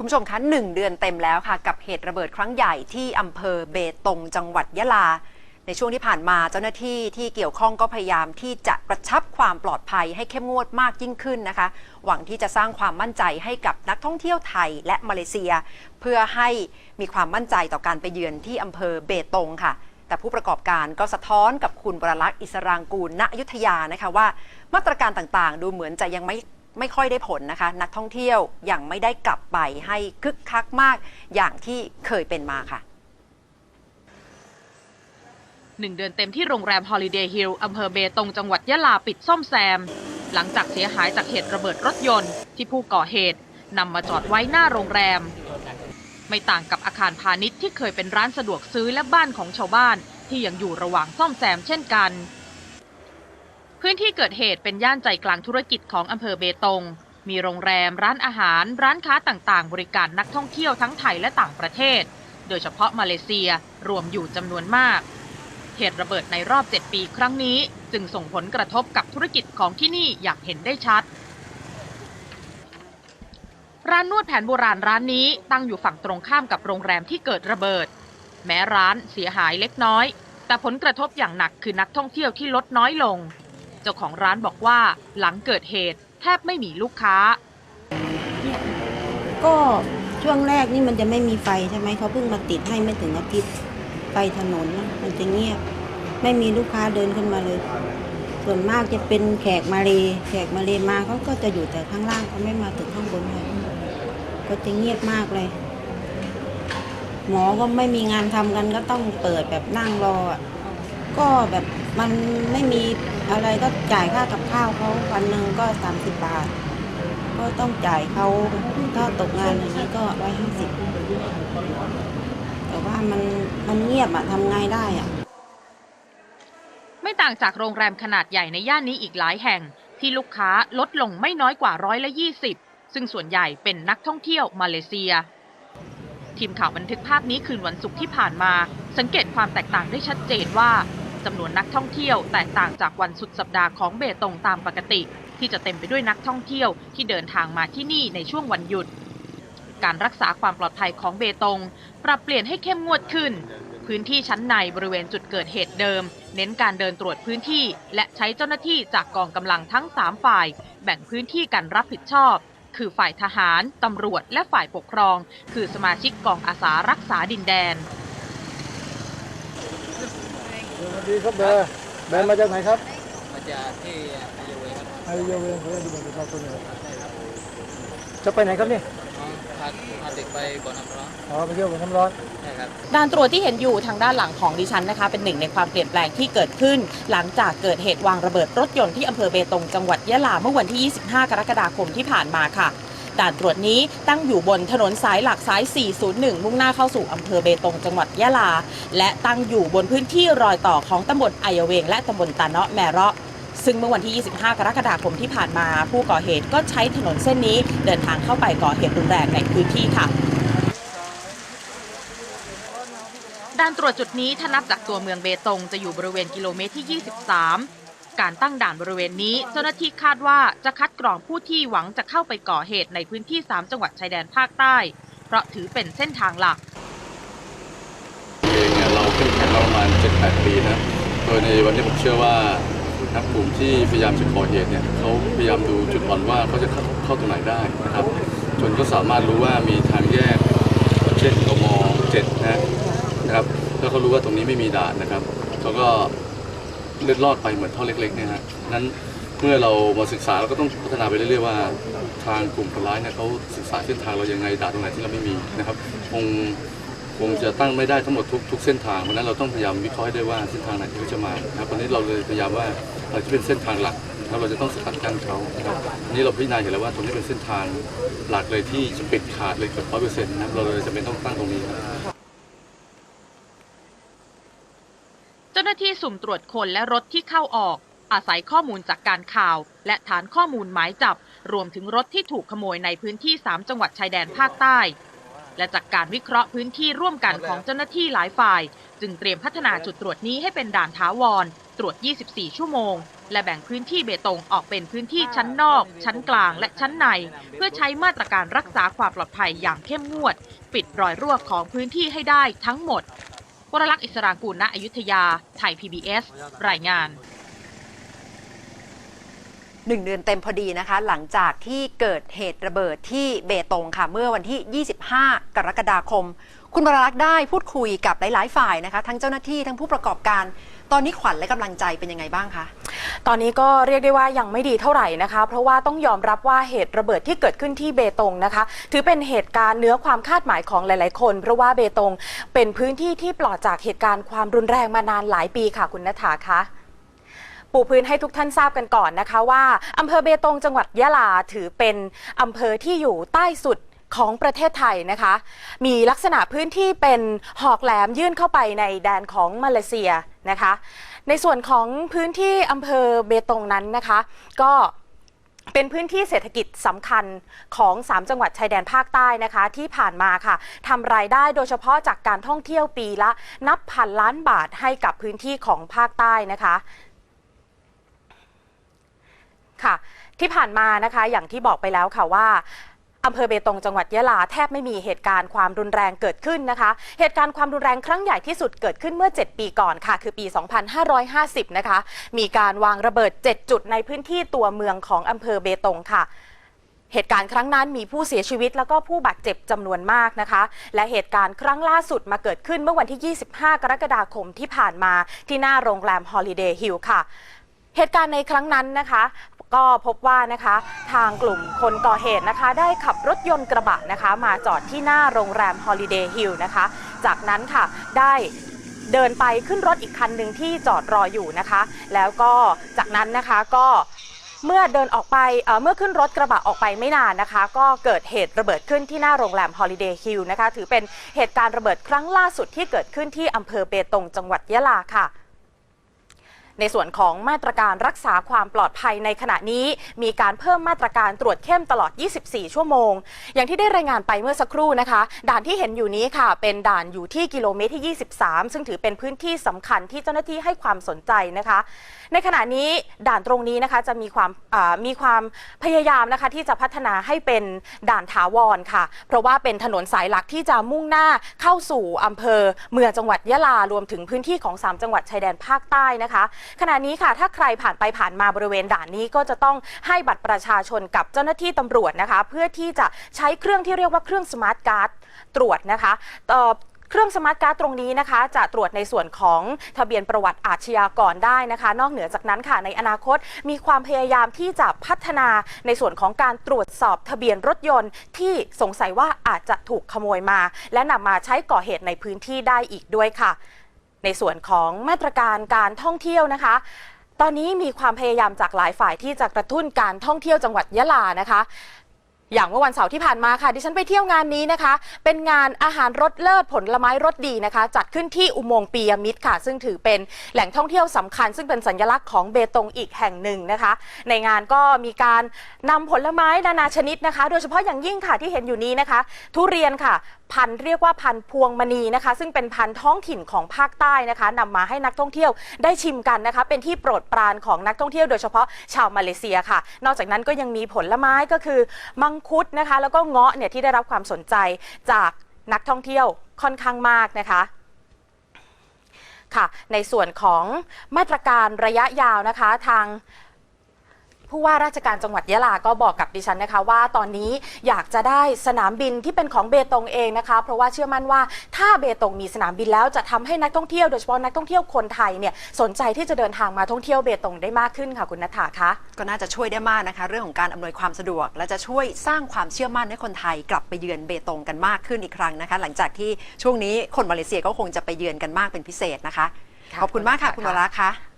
คุณผู้ชมคะหนึ่งเดือนเต็มแล้วค่ะ กับเหตุระเบิดครั้งใหญ่ที่อำเภอเบตงจังหวัดยะลา ในช่วงที่ผ่านมาเจ้าหน้าที่ที่เกี่ยวข้องก็พยายามที่จะกระชับความปลอดภัยให้เข้มงวดมากยิ่งขึ้นนะคะ หวังที่จะสร้างความมั่นใจให้กับนักท่องเที่ยวไทยและมาเลเซีย เพื่อให้มีความมั่นใจต่อการไปเยือนที่อำเภอเบตงค่ะแต่ผู้ประกอบการก็สะท้อนกับคุณบรลักษ์อิสรางกูลณอยุธยานะคะว่า มาตรการต่างๆ ดูเหมือนจะยังไม่ ไม่ค่อยได้ผลนะคะ นักท่องเที่ยวยังไม่ได้กลับไปให้คึกคักมากอย่างที่เคยเป็นมาค่ะหนึ่งเดือนเต็มที่โรงแรม Holiday Hill อำเภอเบตงจังหวัดยะลาปิดซ่อมแซม หลังจากเสียหายจากเหตุระเบิดรถยนต์ที่ผู้ก่อเหตุนำมาจอดไว้หน้าโรงแรม ไม่ต่างกับอาคารพาณิชย์ที่เคยเป็นร้านสะดวกซื้อและบ้านของชาวบ้านที่ยังอยู่ระหว่างซ่อมแซมเช่นกัน พื้นที่เกิดเหตุเป็นย่านใจกลางธุรกิจของอำเภอเบตง มีโรงแรม ร้านอาหาร ร้านค้าต่างๆ บริการนักท่องเที่ยวทั้งไทยและต่างประเทศ โดยเฉพาะมาเลเซียรวมอยู่จำนวนมาก เหตุระเบิดในรอบ 7 ปีครั้งนี้ จึงส่งผลกระทบกับธุรกิจของที่นี่อย่างเห็นได้ชัด ร้านนวดแผนโบราณร้านนี้ตั้งอยู่ฝั่งตรงข้ามกับโรงแรมที่เกิดระเบิด แม้ร้านเสียหายเล็กน้อย แต่ผลกระทบอย่างหนักคือนักท่องเที่ยวที่ลดน้อยลง จ้าของร้านบอกว่าหลังเกิดเหตุแทบไม่มีลูกค้า ก็ช่วงแรกนี่มันจะไม่มีไฟใช่ไหมเขาเพิ่งมาติดให้ไม่ถึงอาทิตย์ไฟถนนนะมันจะเงียบ ไม่มีลูกค้าเดินขึ้นมาเลย ส่วนมากจะเป็นแขกมาเลแขกมาเลมาเขาก็จะอยู่แต่ข้างล่างเขาไม่มาถึงข้างบนเลยก็จะเงียบมากเลย หมอก็ไม่มีงานทำกันก็ต้องเปิดแบบนั่งรออะก็แบบมันไม่มี อะไรก็จ่ายค่ากับข้าวเขาวันหนึ่งก็สามสิบบาท ก็ต้องจ่ายเขาถ้าตกงานอย่างนี้ก็ร้อยห้าสิบแต่ว่ามันมันเงียบอะทำไงได้อะไม่ต่างจากโรงแรมขนาดใหญ่ในย่านนี้อีกหลายแห่ง ที่ลูกค้าลดลงไม่น้อยกว่าร้อยละ20ซึ่งส่วนใหญ่เป็นนักท่องเที่ยวมาเลเซีย ทีมข่าวบันทึกภาพนี้คืนวันศุกร์ที่ผ่านมา สังเกตความแตกต่างได้ชัดเจนว่า จำนวนนักท่องเที่ยวแตกต่างจากวันสุดสัปดาห์ของเบตงตามปกติ ที่จะเต็มไปด้วยนักท่องเที่ยวที่เดินทางมาที่นี่ในช่วงวันหยุด การรักษาความปลอดภัยของเบตง ปรับเปลี่ยนให้เข้มงวดขึ้น พื้นที่ชั้นในบริเวณจุดเกิดเหตุเดิม เน้นการเดินตรวจพื้นที่ และใช้เจ้าหน้าที่จากกองกำลังทั้ง 3 ฝ่าย แบ่งพื้นที่กันรับผิดชอบ คือฝ่ายทหาร ตำรวจ และฝ่ายปกครอง คือสมาชิกกองอาสารักษาดินแดน สวัส ดีครับแบร์แบร์มาจากไหนครับมาจากที่ไอเวครับไอเยเวนเขาได้ดูบัตรประชาชนเลยจะไปไหนครับเนี่ยน้องพาพาเด็กไปบ่อน้ำร้อนอ๋อไปเที่ยวกับน้ำร้อนใช่ครับด่านตรวจที่เห็นอยู่ทางด้านหลังของดิฉันนะคะ เป็นหนึ่งในความเปลี่ยนแปลงที่เกิดขึ้น หลังจากเกิดเหตุวางระเบิดรถยนต์ที่อำเภอเบตงจังหวัดยะลาเมื่อวันที่ 25 กรกฎาคมที่ผ่านมาค่ะ ด่านตรวจนี้ตั้งอยู่บนถนนสายหลักสาย 401 มุ่งหน้าเข้าสู่อำเภอเบตงจังหวัดยะลา และตั้งอยู่บนพื้นที่รอยต่อของตำบลไอยเวง และตำบลตาเนาะแมเราะซึ่งเมื่อวันที่ 25 กรกฎาคมที่ผ่านมา ผู้ก่อเหตุก็ใช้ถนนเส้นนี้เดินทางเข้าไปก่อเหตุรุนแรงในพื้นที่ค่ะด่านตรวจจุดนี้ถ้านับจากตัวเมืองเบตงจะอยู่บริเวณกิโลเมตรที่ 23 การตั้งด่านบริเวณนี้ เจ้าหน้าที่คาดว่าจะคัดกรองผู้ที่หวังจะเข้าไปก่อเหตุในพื้นที่ 3 จังหวัดชายแดนภาคใต้ เพราะถือเป็นเส้นทางหลักเองเนี่ยเราเข้มแข็งมาประมาณ7-8 ปีนะ โดยในวันนี้ผมเชื่อว่านักกลุ่มที่พยายามจะก่อเหตุเนี่ยเขาพยายามดูจุดอ่อนว่าเขาจะเข้าเข้าตรงไหนได้นะครับ จนก็สามารถรู้ว่ามีทางแยก เช่นกม7นะนะครับแล้วเขารู้ว่าตรงนี้ไม่มีด่านนะครับเขาก็ เลือดรอดไปเหมือนท่อเล็กๆเนี่ยฮะนั้นเมื่อเรามาศึกษาเราก็ต้องพัฒนาไปเรื่อยๆว่า ทางกลุ่มคนร้ายเนี่ยเขาศึกษาเส้นทางเรายังไงด่าตรงไหนที่เราไม่มีนะครับคงคงจะตั้งไม่ได้ทั้งหมดทุกทุกเส้นทางเพราะนั้นเราต้องพยายามวิเคราะห์ให้ได้ว่าเส้นทางไหนที่เขาจะมานะครับตอนนี้เราเลยพยายามว่าอะไรที่เป็นเส้นทางหลักนะครับเราจะต้องสกัดกั้นเขานะครับอันนี้เราพิจารณาเห็นแล้วว่าตรงนี้เป็นเส้นทางหลักเลยที่จะปิดขาดเลยเกือบร้อยเปอร์เซ็นต์นะครับเราเลยจะเป็นต้องตั้งตรงนี้ครับ เจ้าหน้าที่ สุ่มตรวจคนและรถที่เข้าออก อาศัยข้อมูลจากการข่าว และฐานข้อมูลหมายจับ รวมถึงรถที่ถูกขโมยในพื้นที่ 3 จังหวัดชายแดนภาคใต้ และจากการวิเคราะห์พื้นที่ร่วมกันของเจ้าหน้าที่หลายฝ่าย จึงเตรียมพัฒนาจุดตรวจนี้ให้เป็นด่านถาวร ตรวจ 24 ชั่วโมง และแบ่งพื้นที่เบตงออกเป็นพื้นที่ชั้นนอก ชั้นกลาง และชั้นใน เพื่อใช้มาตรการรักษาความปลอดภัยอย่างเข้มงวด ปิดรอยรั่วของพื้นที่ให้ได้ทั้งหมด วรลักษณ์อิสรากูลณอยุธยา ไทย PBS รายงาน หนึ่งเดือนเต็มพอดีนะคะ หลังจากที่เกิดเหตุระเบิดที่เบตงค่ะ เมื่อวันที่ 25 กรกฎาคม คุณบรรักษ์ได้พูดคุยกับหลาย ๆ ฝ่ายนะคะ ทั้งเจ้าหน้าที่ทั้งผู้ประกอบการ ตอนนี้ขวัญและกำลังใจเป็นยังไงบ้างคะ ตอนนี้ก็เรียกได้ว่ายังไม่ดีเท่าไหร่นะคะ เพราะว่าต้องยอมรับว่าเหตุระเบิดที่เกิดขึ้นที่เบตงนะคะ ถือเป็นเหตุการณ์เหนื้อความคาดหมายของหลาย ๆ คน เพราะว่าเบตงเป็นพื้นที่ที่ปลอดจากเหตุการณ์ความรุนแรงมานานหลายปีค่ะคุณนัฐาคะ ปูพื้นให้ทุกท่านทราบกันก่อนนะคะว่าอำเภอเบตงจังหวัดยะลาถือเป็นอำเภอที่อยู่ใต้สุดของประเทศไทยนะคะ มีลักษณะพื้นที่เป็นหอกแหลมยื่นเข้าไปในแดนของมาเลเซียนะคะ ในส่วนของพื้นที่อำเภอเบตงนั้นนะคะ ก็เป็นพื้นที่เศรษฐกิจสำคัญของ 3 จังหวัดชายแดนภาคใต้นะคะ ที่ผ่านมาค่ะทำรายได้โดยเฉพาะจากการท่องเที่ยวปีละนับพันล้านบาทให้กับพื้นที่ของภาคใต้นะคะ ค่ะ ที่ผ่านมานะคะอย่างที่บอกไปแล้วค่ะว่าอำเภอเบตงจังหวัดยะลาแทบไม่มีเหตุการณ์ความรุนแรงเกิดขึ้นนะคะ เหตุการณ์ความรุนแรงครั้งใหญ่ที่สุดเกิดขึ้นเมื่อ 7 ปีก่อนค่ะ คือปี 2550 นะคะ มีการวางระเบิด 7 จุดในพื้นที่ตัวเมืองของอำเภอเบตงค่ะเหตุการณ์ครั้งนั้นมีผู้เสียชีวิตแล้วก็ผู้บาดเจ็บจำนวนมากนะคะ และเหตุการณ์ครั้งล่าสุดมาเกิดขึ้นเมื่อวันที่ 25 กรกฎาคมที่ผ่านมาที่หน้าโรงแรม Holiday Hill ค่ะ เหตุการณ์ในครั้งนั้นนะคะ ก็พบว่านะคะทางกลุ่มคนก่อเหตุนะคะ ได้ขับรถยนต์กระบะนะคะ มาจอดที่หน้าโรงแรม Holiday Hill นะคะ จากนั้นค่ะได้เดินไปขึ้นรถอีกคันหนึ่งที่จอดรออยู่นะคะ แล้วก็จากนั้นนะคะก็เมื่อเดินออกไปเเมื่อขึ้นรถกระบะออกไปไม่นานนะคะ ก็เกิดเหตุระเบิดขึ้นที่หน้าโรงแรม Holiday Hill นะคะ ถือเป็นเหตุการณ์ระเบิดครั้งล่าสุดที่เกิดขึ้นที่อำเภอเบตงจังหวัดยะลาค่ะ ในส่วนของมาตรการรักษาความปลอดภัยในขณะนี้ มีการเพิ่มมาตรการตรวจเข้มตลอด 24 ชั่วโมง อย่างที่ได้รายงานไปเมื่อสักครู่นะคะ ด่านที่เห็นอยู่นี้ค่ะ เป็นด่านอยู่ที่กิโลเมตรที่ 23 ซึ่งถือเป็นพื้นที่สำคัญที่เจ้าหน้าที่ให้ความสนใจนะคะ ในขณะนี้ด่านตรงนี้นะคะจะมีความมีความพยายามนะคะที่จะพัฒนาให้เป็นด่านถาวรค่ะ เพราะว่าเป็นถนนสายหลักที่จะมุ่งหน้าเข้าสู่อำเภอเมืองจังหวัดยะลารวมถึงพื้นที่ของ 3 จังหวัดชายแดนภาคใต้นะคะขณะนี้ค่ะ ถ้าใครผ่านไปผ่านมาบริเวณด่านนี้ก็จะต้องให้บัตรประชาชนกับเจ้าหน้าที่ตำรวจนะคะ เพื่อที่จะใช้เครื่องที่เรียกว่าเครื่องสมาร์ทการ์ดตรวจนะคะเอ่อเครื่องสมาร์ทการ์ดตรงนี้นะคะ จะตรวจในส่วนของทะเบียนประวัติอาชญากรได้นะคะ นอกเหนือจากนั้นค่ะในอนาคต มีความพยายามที่จะพัฒนาในส่วนของการตรวจสอบทะเบียนรถยนต์ ที่สงสัยว่าอาจจะถูกขโมยมา และนำมาใช้ก่อเหตุในพื้นที่ได้อีกด้วยค่ะ ในส่วนของมาตรการการท่องเที่ยวนะคะ ตอนนี้มีความพยายามจากหลายฝ่ายที่จะกระตุ้นการท่องเที่ยวจังหวัดยะลานะคะ อย่างเมื่อวันเสาร์ที่ผ่านมาค่ะดิฉันไปเที่ยวงานนี้นะคะ เป็นงานอาหารรสเลิศผลไม้รสดีนะคะ จัดขึ้นที่อุโมงค์ปียมิตรค่ะ ซึ่งถือเป็นแหล่งท่องเที่ยวสำคัญ ซึ่งเป็นสัญลักษณ์ของเบตงอีกแห่งหนึ่งนะคะ ในงานก็มีการนำผลไม้นานาชนิดนะคะ โดยเฉพาะอย่างยิ่งค่ะที่เห็นอยู่นี้นะคะ ทุเรียนค่ะ พันธุ์เรียกว่าพันธุ์พวงมณีนะคะ ซึ่งเป็นพันธุ์ท้องถิ่นของภาคใต้นะคะนำมาให้นักท่องเที่ยวได้ชิมกันนะคะ เป็นที่โปรดปรานของนักท่องเที่ยว โดยเฉพาะชาวมาเลเซียค่ะ นอกจากนั้นก็ยังมีผลไม้ก็คือมังคุดนะคะ แล้วก็เงาะเนี่ยที่ได้รับความสนใจจากนักท่องเที่ยวค่อนข้างมากนะคะค่ะในส่วนของมาตรการระยะยาวนะคะทาง ผู้ว่าราชการจังหวัดยะลาก็บอกกับดิฉันนะคะว่าตอนนี้อยากจะได้สนามบินที่เป็นของเบตงเองนะคะ เพราะว่าเชื่อมั่นว่าถ้าเบตงมีสนามบินแล้วจะทำให้นักท่องเที่ยวโดยเฉพาะนักท่องเที่ยวคนไทยเนี่ยสนใจที่จะเดินทางมาท่องเที่ยวเบตงได้มากขึ้นค่ะคุณนัฐาคะก็น่าจะช่วยได้มากนะคะ เรื่องของการอำนวยความสะดวก และจะช่วยสร้างความเชื่อมั่นให้คนไทยกลับไปเยือนเบตงกันมากขึ้นอีกครั้งนะคะ หลังจากที่ช่วงนี้คนมาเลเซียก็คงจะไปเยือนกันมากเป็นพิเศษนะคะค่ะขอบคุณมากค่ะขอบคุคุณณวค่ะราคะ